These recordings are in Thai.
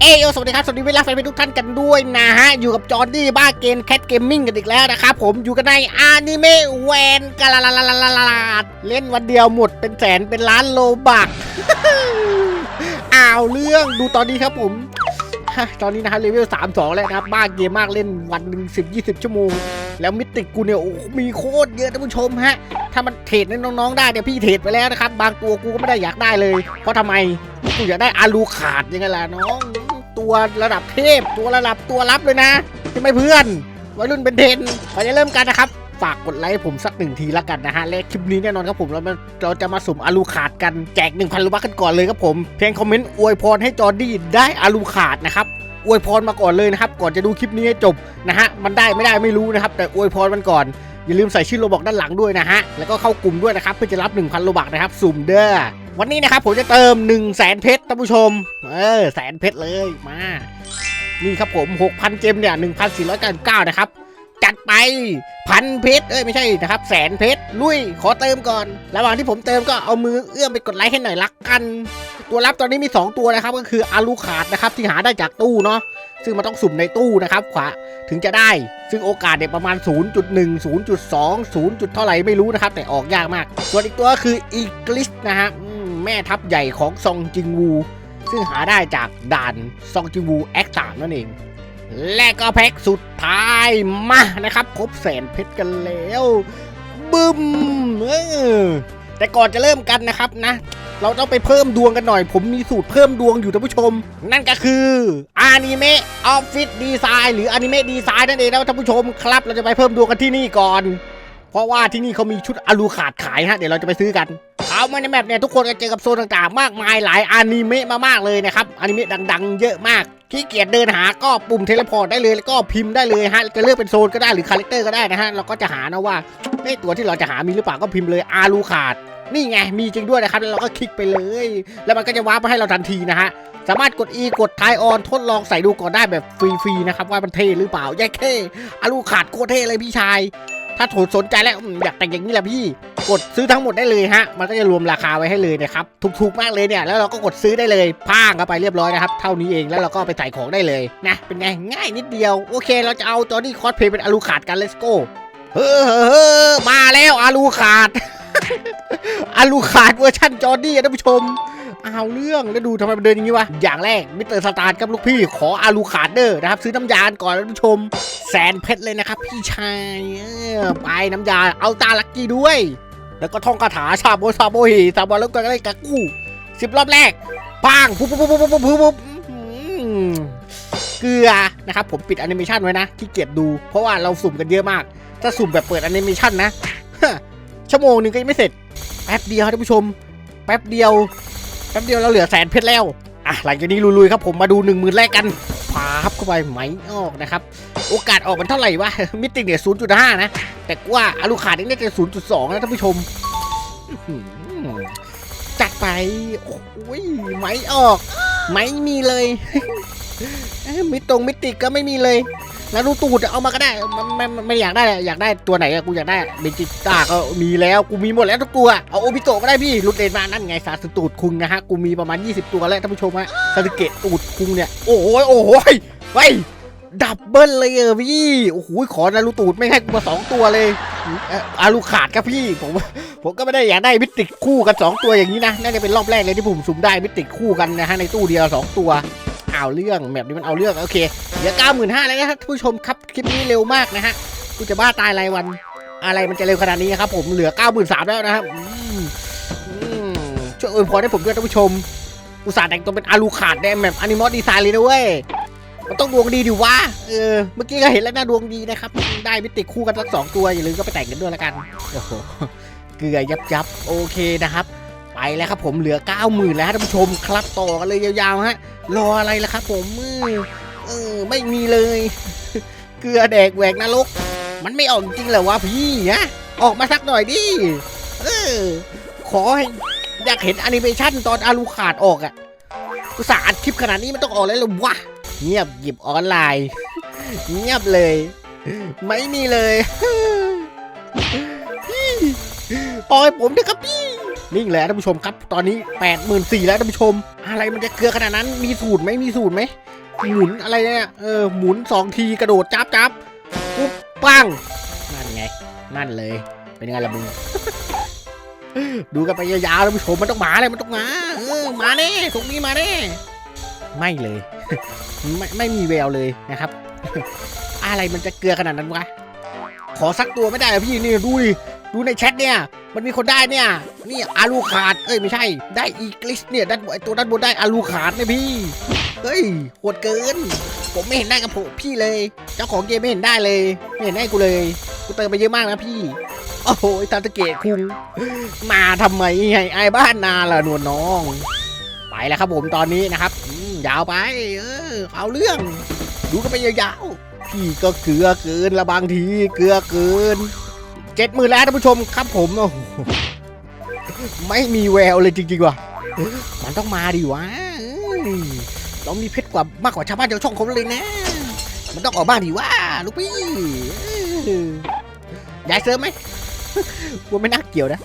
เอยโอสวัสดีครับ สวัสดีเวลาแฟนๆทุกท่านกันด้วยนะฮะ อยู่กับจอร์ดี้บ้าเกนแคทเกมมิ่งกันอีกแล้วนะครับผมอยู่กันในอนิเมะแวนกาลาลาลาลาลาลาเล่นวันเดียวหมดเป็นแสนเป็นล้านโลบักอ้าวเรื่องดูตอนนี้ครับผม ตอนนี้นะฮะเลเวล 3 2 แล้วนะครับบ้าเกมมากเล่นวันหนึ่ง10 20 ชั่วโมง แล้วมิติกูเนี่ยโอ้มีโคตรเยอะท่านผู้ชมฮะ ถ้ามันเทรดให้น้องๆได้เนี่ยพี่เทรดไปแล้วนะครับ บางตัวกูก็ไม่ได้อยากได้เลย เพราะทำไมกูอยากได้อารูขาดยังไงล่ะน้อง ตัวระดับเทพ ตัวระดับตัวรับเลยนะใช่ไหมเพื่อนวัยรุ่นเป็นเทนเราจะเริ่มกันนะครับ ฝากกดไลค์ผมสักหนึ่งทีละกันนะฮะและคลิปนี้แน่นอนครับผมเราเราจะมาสุ่มอารูขาดกันแจก 1,000ลูกบัคกันก่อนเลยครับผม เพียงคอมเมนต์อวยพรให้จอร์ดี้ได้อารูขาดนะครับอวยพรมาก่อนเลยนะครับ ก่อนจะดูคลิปนี้ให้จบนะฮะ มันได้ไม่ได้ไม่รู้นะครับ แต่อวยพรมันก่อน อย่าลืมใส่ชื่อโลบอกด้านหลังด้วยนะฮะ แล้วก็เข้ากลุ่มด้วยนะครับ เพื่อจะรับ 1,000โลบักนะครับ สุ่มเด้อ วันนี้นะครับผมจะเติม1 0 0 0 0แสนเพชรท่านผู้ชม เออแสนเพชรเลยมา นี่ครับผม 6,000 เจมเนี่ย1,499 นะครับ จัดไปพันเพชรเอ้ยไม่ใช่นะครับ แสนเพชรลุยขอเติมก่อน ระหว่างที่ผมเติมก็เอามือเอื้อมไปกดไลค์ให้หน่อยละกัน ตัวรับตอนนี้มี 2 ตัวนะครับ ก็คืออารูขาดนะครับที่หาได้จากตู้เนาะซึ่งมันต้องสุ่มในตู้นะครับขวาถึงจะได้ ซึ่งโอกาสเนี่ยประมาณ 0.1 0.2 0 จุดเท่าไหร่ไม่รู้นะครับ แต่ออกยากมาก ส่วนอีกตัวก็คืออีกลิสนะฮะ แม่ทัพใหญ่ของซองจิงวู ซึ่งหาได้จากด่านซองจิงวูแอคสามนั่นเอง และก็แพ็คสุดท้ายมานะครับ ครบแสนเพชรกันแล้วบึ้มเออแต่ก่อนจะเริ่มกันนะครับนะ เราต้องไปเพิ่มดวงกันหน่อย ผมมีสูตรเพิ่มดวงอยู่ท่านผู้ชม นั่นก็คืออนิเมะออฟฟิศดีไซน์หรืออนิเมะดีไซน์นั่นเองนะท่านผู้ชมครับ เราจะไปเพิ่มดวงกันที่นี่ก่อน เพราะว่าที่นี่เขามีชุดอลูขาดขายฮะเดี๋ยวเราจะไปซื้อกันเขามาในแมปเนี่ยทุกคนจะเจอกับโซนต่างๆ มากมายหลายอนิเมะมากๆเลยนะครับอนิเมะดัง ๆ เยอะมากขี้เกียจเดินหาก็ปุ่มเทเลพอร์ตได้เลยแล้วก็พิมพ์ได้เลยฮะจะเลือกเป็นโซนก็ได้หรือคาแรคเตอร์ก็ได้นะฮะเราก็จะหานะว่าเอ้ตัวที่เราจะหามีหรือเปล่าก็พิมพ์เลยอาลูขาดนี่ไงมีจริงด้วยนะครับแล้วเราก็คลิกไปเลย แล้วมันก็จะวาร์ปมาให้เราทันทีนะฮะสามารถกด E กดทายออนทดลองใส่ดูก่อนได้แบบฟรีๆนะครับว่ามันเท่หรือเปล่าแย่เท่อาลูขาดโคตรเท่เลยพี่ชาย ถ้าโถสนใจแล้วอยากแต่งอย่างนี้แหละพี่ กดซื้อทั้งหมดได้เลยฮะ มันก็จะรวมราคาไว้ให้เลยนะครับ ถูกๆมากเลยเนี่ย แล้วเราก็กดซื้อได้เลยพ่างเข้าไปเรียบร้อยนะครับ เท่านี้เอง แล้วเราก็ไปใส่ของได้เลยนะ เป็นไง ง่ายนิดเดียว โอเค เราจะเอาจอนี่คอสเพย์เป็นอาลูขาดกัน let's go เฮ้อเฮ้อเฮ้อมาแล้วอาลูขาดอาลูขาดเวอร์ชันจอร์ดี้ท่านผู้ชม เอาเรื่องแล้วดูทำไมมันเดินอย่างนี้วะ อย่างแรกมิสเตอร์สตาร์กับลูกพี่ขออาลูขาดเดอร์นะครับ ซื้อน้ำยาก่อนท่านผู้ชม แสนเพชรเลยนะครับ พี่ชายไปน้ำยาเอาตาลักกี้ด้วย แล้วก็ท่องคาถาชาโบซาโบฮีซาบอแล้วก็ได้กากู้สิบรอบแรกปังปุ๊บปุ๊บปุ๊บปุ๊บปุ๊บปุ๊บเกลือนะครับผมปิดแอนิเมชันไว้นะที่เกียจดูเพราะว่าเราสุ่มกันเยอะมาก ถ้าสุ่มแบบเปิดแอนิเมชันนะชั่วโมงหนึงก็ยังไม่เสร็จแป๊บเดียวท่านผู้ชม แป๊บเดียว แป๊บเดียวเราเหลือแสนเพชรแล้วอะหลังจากนี้ลุยๆครับผมมาดูหนึ่งหมื่นแรกกันพาบเข้าไปไหมออกนะครับ โอกาสออกมันเท่าไหร่วะมิติเนี่ย0.5นะ แต่ว่าอาลูขาดนี่น่าจะ0.2นะท่านผู้ชมจัดไปโอ้ยไหมออก ไหมมีเลยเอ้ยมิตรงมิติก็ไม่มีเลย แล้วดูตูดเอามาก็ได้มันไม่ไม่ไม่อยากได้อยากได้ตัวไหนอะกูอยากได้เบจิต้าก็มีแล้วกูมีหมดแล้วทุกตัวเอาโอบิโตะก็ได้พี่รุดเดนมานั่นไงซาสึตูดคุงนะฮะกูมีประมาณ 20 ตัวแล้วท่านผู้ชมฮะซาสึเกะตูดคุงเนี่ยโอ้ยโอ้ยไปดับเบิลเลยเออพี่โอ้โหขอนารูตูดไม่ให้กูมาสองตัวเลยอารูขาดครับพี่ผมผมก็ไม่ได้อยากได้มิติกคู่กันสองตัวอย่างนี้นะน่าจะเป็นรอบแรกเลยที่ผมสุ่มได้มิติกคู่กันนะฮะในตู้เดียวสองตัว เอาเรื่องแบบนี้มันเอาเรื่องโอเคเหลือเก้าหมื่นห้าแล้วนะครับท่านผู้ชมครับคลิปนี้เร็วมากนะฮะกูจะบ้าตายรายวันอะไรมันจะเร็วขนาดนี้ครับผมเหลือเก้าหมื่นสามแล้วนะครับช่วยอวยพรให้ผมด้วยท่านผู้ชม อุตส่าห์แต่งตัวเป็นอารูขาดแดมแบบอนิมอสดีไซน์เลยนะเว้ยมันต้องดวงดีดิวะเออเมื่อกี้ก็เห็นแล้วนะดวงดีนะครับ ได้มิติคู่กันทั้งสองตัวอย่าลืมก็ไปแต่งกันด้วยละกันโอ้โหเกลือยับยับโอเคนะครับ ไปแล้วครับผมเหลือ 90,000 แล้วท่านผู้ชมครับต่อกันเลยยาวๆฮะ รออะไรล่ะครับผมมือเออไม่มีเลย เกลือแดกแหวกนรก มันไม่ออกจริงเหรอวะพี่ฮะออกมาสักหน่อยดิ เออ ขอให้อยากเห็นแอนิเมชันตอนอารูขาดออกอะอุตส่าอัดคลิปขนาดนี้มันต้องออกแล้วหรอวะ เงียบหยิบออนไลน์ เงียบเลย ไม่มีเลยปล่อยผมเถอะครับพี่ นิ่งเลยท่านผู้ชมครับ ตอนนี้8ปดหมื่นสี่แล้วท่านผู้ชม อะไรมันจะเกลือขนาดนั้น มีสูตรไหมมีสูตรไหม หมุนอะไรเนี่ย เออ หมุนสองทีกระโดดจับจับปุ๊บปัง นั่นไง นั่นเลย เป็นไงล่ะมึง ดูกันไปยาวๆท่านผู้ชม มันต้องมาเลยมันต้องมา เออ มาแน่ตรงนี้มาแน่ ไม่เลย ไม่ไม่มีแววเลยนะครับ อะไรมันจะเกลือขนาดนั้นวะ ขอสักตัวไม่ได้พี่นี่ดูดิ ดูในแชทเนี่ย มันมีคนได้เนี่ย นี่อาลูขาดเอ้ยไม่ใช่ ได้อีกลิสเนี่ยด้านบนไอตัวด้านบนได้อาลูขาดเนี่ยพี่ เฮ้ยโหดเกิน ผมไม่เห็นได้กับผมพี่เลย เจ้าของเกมไม่เห็นได้เลย ไม่เห็นได้กูเลย กูเติมไปเยอะมากนะพี่ โอ้โหไอ้ตาตะเกะคุงมาทำไมไงไอ้บ้านนาล่ะนวลน้อง ไปแล้วครับผมตอนนี้นะครับยาวไป เออ เอาเรื่อง ดูกันไปยาวๆพี่ก็เกลือเกินละบางทีเกลือเกิน เจ็ดหมื่นแล้วท่านผู้ชมครับผมโอ้โหไม่มีแววเลยจริงๆว่ะมันต้องมาดิวะเอ้ยเรามีเพชรกว่ามากกว่าชาวบ้านชาวช่องเขาเลยนะ มันต้องออกบ้างดิว่าลูกพี่อยายเสริมไหมว่าไม่น่าเกี่ยวนะ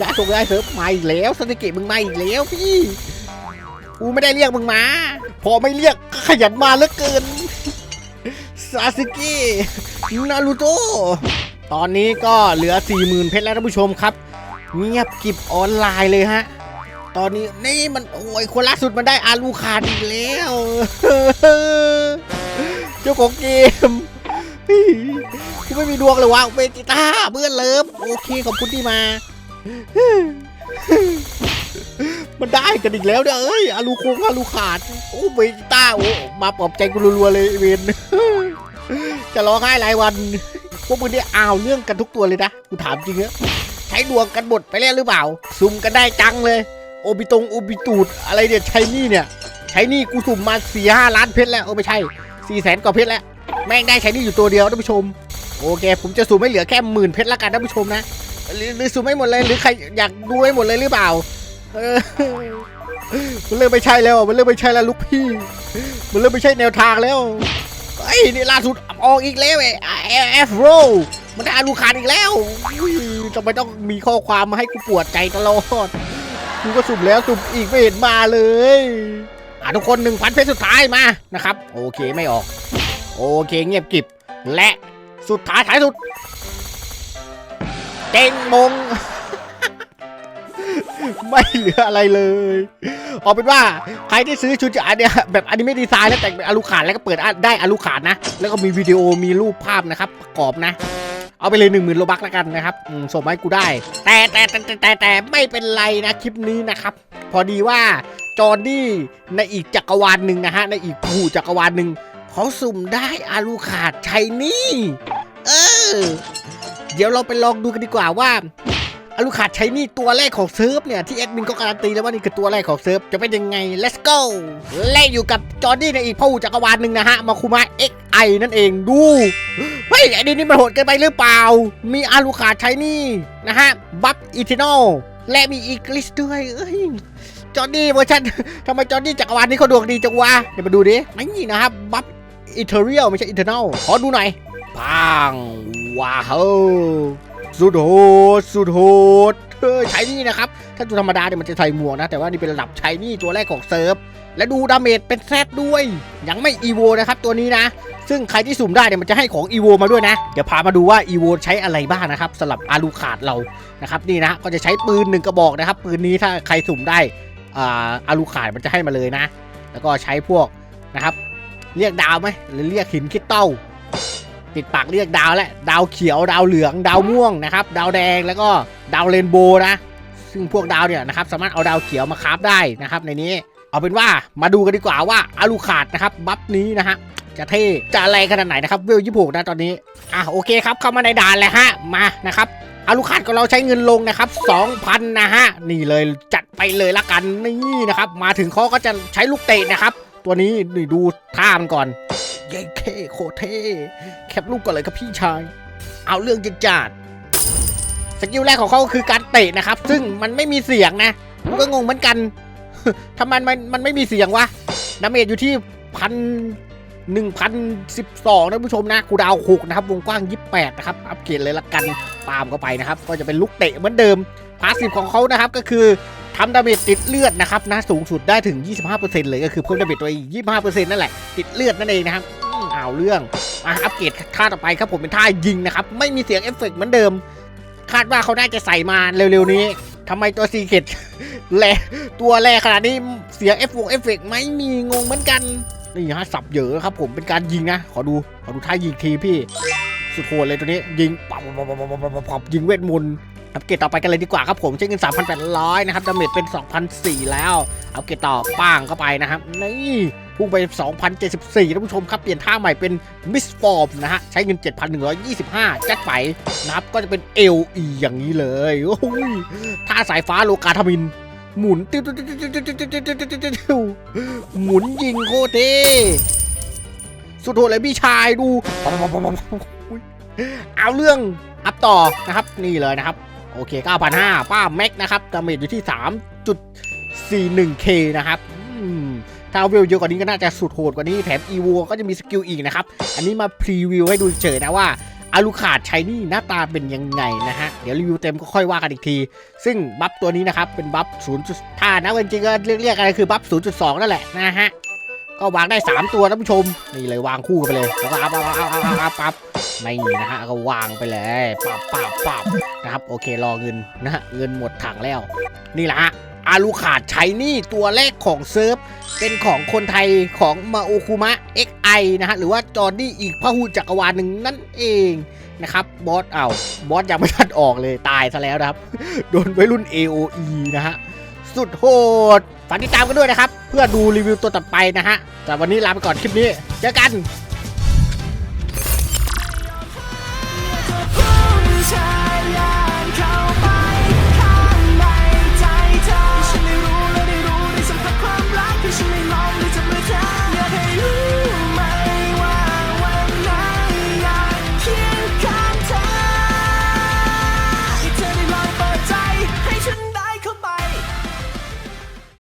จ้าส่งยายเสริมมาอีกแล้วสติเกตมึงมาอีกแล้วพี่กูไม่ได้เรียกมึงมา พอไม่เรียกขยันมาเหลือเกินซาสึเกะนารูโตะ ตอนนี้ก็เหลือ 40,000 เพชรแล้วท่านผู้ชมครับ เงียบกิบออนไลน์เลยฮะ ตอนนี้นี่มันโอ้ยคนล่าสุดมันได้อาลูคาดอีกแล้ว เจ้าของเกมกูไม่มีดวงเลยวะเวจิต้าเพื่อนเลิฟโอเคขอบคุณที่มา มันได้กันอีกแล้วเนี่ยเอ้ยอาลูโคงอาลูขาดโอ้เวจิต้าโอ้มาปลอบใจกูรัวๆเลยเวนจะร้องไห้รายวัน วกมึงเนี่ยอ้าวเรื่องกันทุกตัวเลยนะกูถามจริงอะใช้ดวงกันหมดไปแล้วหรือเปล่า ซุ่มกันได้จังเลย โอบิตงโอบิตูดอะไรเนี่ยใช้นี่เนี่ยใช้นี่กูสุ่มมาสี่ห้าล้านเพชรแล้วโอไม่ใช่สี่แสนกว่าเพชรแล้วแม่งได้ใช้นี่อยู่ตัวเดียวท่านผู้ชม โอเค ผมจะสุ่มไม่เหลือแค่หมื่นเพชรละกันท่านผู้ชมนะหรือหรือสุ่มไม่หมดเลยหรือใครอยากดูให้หมดเลยหรือเปล่าเออมันเริ่มไม่ใช่แล้วมันเริ่มไม่ใช่แล้วลูกพี่ มันเริ่มไม่ใช่แนวทางแล้ว ไอ้ยนี่ล่าสุดออกอีกแล้วไอ้เอฟโรมันได้อาลูคานอีกแล้วทำไมต้องมีข้อความมาให้กูปวดใจตลอดกูก็สุ่มแล้วสุ่มอีกไม่เห็นมาเลยอะทุกคนหนึ่งพันเพชรสุดท้ายมานะครับ โอเคไม่ออก โอเคเงียบกิบและสุดท้ายท้ายสุดเต็งมง ไม่เหลืออะไรเลย เอาเป็นว่าใครที่ซื้อชุดจากอันเนี้ยแบบอนิเมะดีไซน์แล้วแต่งเป็นอลูขาดแล้วก็เปิดอะได้อลูขาดนะ แล้วก็มีวิดีโอมีรูปภาพนะครับประกอบนะ เอาไปเลยหนึ่งหมื่นโลบักแล้วกันนะครับส่งมาให้กูได้แต่แต่แต่แต่แต่แต่ไม่เป็นไรนะคลิปนี้นะครับ พอดีว่าจอร์ดี้ในอีกจักรวาลหนึ่งนะฮะในอีกผู้จักรวาลหนึ่งเขาสุ่มได้อาลูขาดชัยนี่ เออ เดี๋ยวเราไปลองดูกันดีกว่าว่า อาลูขาดใชัยนี่ตัวแรกของเซิร์ฟเนี่ย ที่แอดมินก็การันตีแล้วว่านี่คือตัวแรกของเซิร์ฟ จะเป็นยังไง let's go และอยู่กับจอร์ดี้ในอีกผู้จักรวาลหนึ่งนะฮะ มาคุมะ XI นั่นเองดูเฮ้ยไอ้นี่นี่มันโหดเกินไปหรือเปล่า มีอาลูขาดใช้นี่นะฮะบัฟอีเทนอลและมีอีกลิสด้วยเอ้ยจอร์ดี้เวอร์ชันทำไมจอร์ดี้จักรวาลนี้เขาดวงดีจังวะเดี๋ยวมาดูดิไม่นี่นะครับบัฟอีเทอรียลไม่ใช่อีเทนอลขอดูหน่อยปังว้าว สุดโหดสุดโหดเออใช้นี่นะครับ ถ้าตัวธรรมดาเนี่ยมันจะใส่หมวกนะ แต่ว่านี่เป็นระดับใช้นี่ตัวแรกของเซิร์ฟ และดูดาเมจเป็นแซดด้วย ยังไม่อีโวนะครับตัวนี้นะ ซึ่งใครที่สุ่มได้เนี่ยมันจะให้ของ EVO มาด้วยนะ เดี๋ยวพามาดูว่า EVO ใช้อะไรบ้างนะครับสำหรับอาลูขาดเรา นะครับนี่นะ ก็จะใช้ปืนหนึ่งกระบอกนะครับ ปืนนี้ถ้าใครสุ่มได้อ่าอาลูขาดมันจะให้มาเลยนะ แล้วก็ใช้พวกนะครับ เรียกดาวไหมหรือเรียกหินคริสตัล ติดปากเรียกดาวแหละดาวเขียวดาวเหลืองดาวม่วงนะครับ ดาวแดงแล้วก็ดาวเรนโบว์นะซึ่งพวกดาวเนี่ยนะครับสามารถเอาดาวเขียวมาคราฟได้นะครับในนี้เอาเป็นว่ามาดูกันดีกว่าว่าอาลูขาดนะครับบัฟนี้นะฮะจะเท่จะอะไรขนาดไหนนะครับเวลยี่หกนะตอนนี้อะโอเคครับเข้ามาในด่านแล้วฮะมานะครับอาลูคาดของเราใช้เงินลงนะครับ2,000นะฮะนี่เลยจัดไปเลยละกันนี่นะครับ มาถึงเขาก็จะใช้ลูกเตะนะครับ ตัวนี้นี่ดูท่ามันก่อน เย้เคโคเท่แคปรูปก่อนเลยครับพี่ชาย เอาเรื่องจัดจัดสกิลแรกของเขาคือการเตะนะครับ ซึ่งมันไม่มีเสียงนะก็งงเหมือนกันทำไมมันมันไม่มีเสียงวะดาเมจอยู่ที่พัน1012นะผู้ชมนะกูดาว6นะครับ วงกว้าง28นะครับ อัปเกรดเลยละกันตามเข้าไปนะครับ ก็จะเป็นลูกเตะเหมือนเดิม พาสซีฟของเขานะครับก็คือทำดาเมจติดเลือดนะครับนะสูงสุดได้ถึง 25%เลยก็คือเพิ่มดาเมจตัวเอง25%นั่นแหละ ติดเลือดนั่นเองนะครับ เอาเรื่องมาอัปเกรดท่าต่อไปครับผมเป็นท่ายิงนะครับ ไม่มีเสียงเอฟเฟกต์เหมือนเดิม คาดว่าเขาน่าจะใส่มาเร็วๆนี้ทำไมตัวซีเกตแลตัวแรขนาดนี้เสียงเอฟเอฟเฟกไม่มีงงเหมือนกันนี่ฮะสับเหยอะครับผมเป็นการยิงนะ ขอดู ขอดูท่ายิงทีพี่ สุดโหดเลยตัวนี้ ยิงปับปับปับปับปับปับปับยิงเวทมนต์อัปเกรดต่อไปกันเลยดีกว่าครับผมใช้เงิน 3,800 นะครับดาเมจเป็น 2,004 แล้วอัปเกรดต่อป้างเข้าไปนะครับ นี่ พุ่งไป 2,074ท่านผู้ชมครับ เปลี่ยนท่าใหม่เป็นมิสฟอร์มนะฮะ ใช้เงิน 7,125จัดไปนะครับก็จะเป็น LE อย่างนี้เลยโอ้โหท่าสายฟ้าโลกาทมิน หมุนติ้วติ้วติ้วติ้วติ้วติ้วติ้วติ้วติ้วติ้วหมุนยิงโคตรเท่สุดโหดเลยพี่ชายดู เอาเรื่องอัพต่อนะครับนี่เลยนะครับ โอเค 9,500ป้าแม็กนะครับดาเมจอยู่ที่ 3.41k นะครับ ถ้าเวลเยอะกว่านี้ก็น่าจะสุดโหดกว่านี้แถม e v o ก็จะมีสกิลอีกนะครับ อันนี้มาพรีวิวให้ดูเฉยนะว่าอาลูขาดใช้นี่หน้าตาเป็นยังไงนะฮะ เดี๋ยวรีวิวเต็มก็ค่อยว่ากันอีกที ซึ่งบัฟตัวนี้นะครับ เป็นบัฟ0ถ้านะจริงๆก็เรียกเรียกอะไรคือบัฟ0.2นั่นแหละนะฮะ ก็วางได้ 3 ตัวท่านผู้ชม นี่เลยวางคู่กันไปเลยแล้วก็อัพอัพอัพอัพอัพอัพอัพไม่นะฮะก็วางไปเลยปับปับปับนะครับโอเครอเงินนะฮะเงินหมดถังแล้ว นี่แหละฮะ อาลูขาดใช้นี่ตัวแรกของเซิร์ฟ เป็นของคนไทยของมาโอคุมะ XI นะฮะ หรือว่าจอร์ดี้อีกพหูจักรวาลหนึ่งนั่นเองนะครับ บอสเอาบอสยังไม่ทันออกเลยตายซะแล้วนะครับ โดนวัยรุ่น AOE นะฮะ สุดโหดฝากติดตามกันด้วยนะครับ เพื่อดูรีวิวตัวต่อไปนะฮะแต่วันนี้ลาไปก่อนคลิปนี้ เจอกัน